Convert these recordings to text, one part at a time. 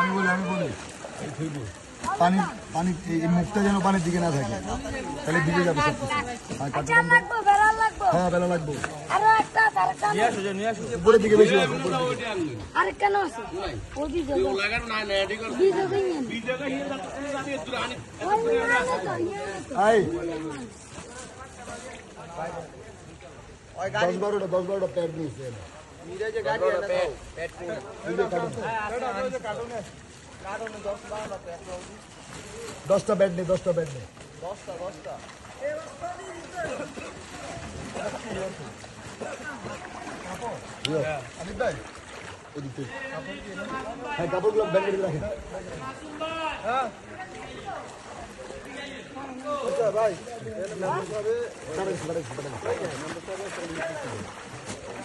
আমি বলি আমি বলি এই থইব। পানি পানি এই এই মুখটা যেন পানির দিকে না থাকে। তাহলে দিকে যাবে সব কিছু। আচ্ছা হ্যাঁ বেলা লাগবো। আরও একটা আছে, আরেকটা আছে। উপরের দিকে বেশি আছে উপরের দিকে। আরেকটা না আছে ও দি জগা দি জগা নেন ওই না না তো ইয়ে তো। আই দশ বারোটা দশ বারোটা প্যাড নিয়েছে এই যে কার্টুন। দশটা ব্যাট নেই দশটা ব্যাট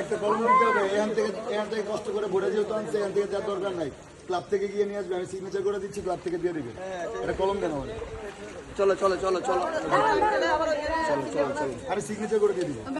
একটা কলম হবে এখান থেকে এখান থেকে কষ্ট করে এখান থেকে দরকার নাই ক্লাব থেকে গিয়ে নিয়ে আসবে আমি সিগনেচার করে দিচ্ছি ক্লাব থেকে দিয়ে দিবে এটা কলম কেন হবে চলো চলো চলো চলো আরে সিগনেচার করে দিয়ে দিবে